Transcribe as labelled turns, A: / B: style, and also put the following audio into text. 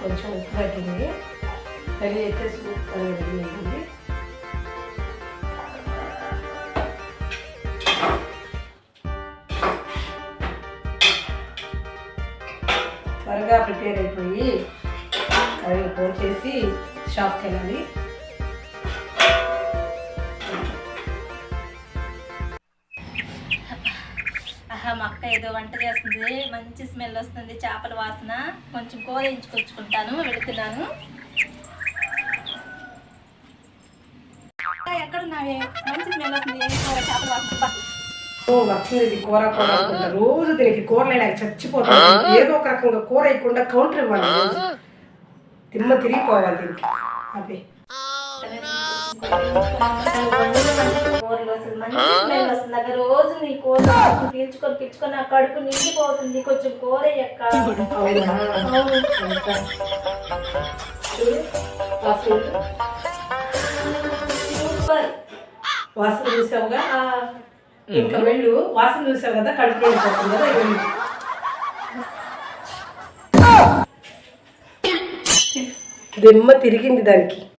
A: కొంచెం ఉప్పు తగ్గింది కర్రీ అయితే సూపర్ ఉంటుంది త్వరగా ప్రిపేర్ అయిపోయి కర్రీ ఫోన్ చేసి షాప్కి వెళ్ళాలి
B: మా అక్క ఏదో వంట చేస్తుంది. మంచి స్మెల్ వస్తుంది చేపల వాసన. కొంచెం కూర ఎంచుకొచ్చుకుంటాను వెళుతున్నాను అక్క, ఎక్కడున్నావే? మంచి స్మెల్ వస్తుంది. ఏం కూర చేపల వాసన? అబ్బా.
A: ఓ లక్ష్మీదేవి కూర కూర అనుకుంటా. రోజు దీనికి కూరలు లేక చచ్చిపోతాను ఏదో ఒక రకంగా కూర వేయకుండా కౌంటర్ ఇవ్వాలి. తిమ్మ తిరిగిపోవాలి దీనికి. అదే
B: కూరలో అసలు మంచి స్మెల్ వస్తుంది. అక్కడ రోజు నీ కూర వాసన పీల్చుకొని పీల్చుకొని నా కడుపు నిండిపోతుంది కొంచెం. సూపర్.
A: వాసన చూసావుగా ఇంకా వెళ్ళు. వాసన చూసావు కదా? కడుపు నిండిపోతుంది కదా? వెళ్ళు దిమ్మ తిరిగింది దానికి.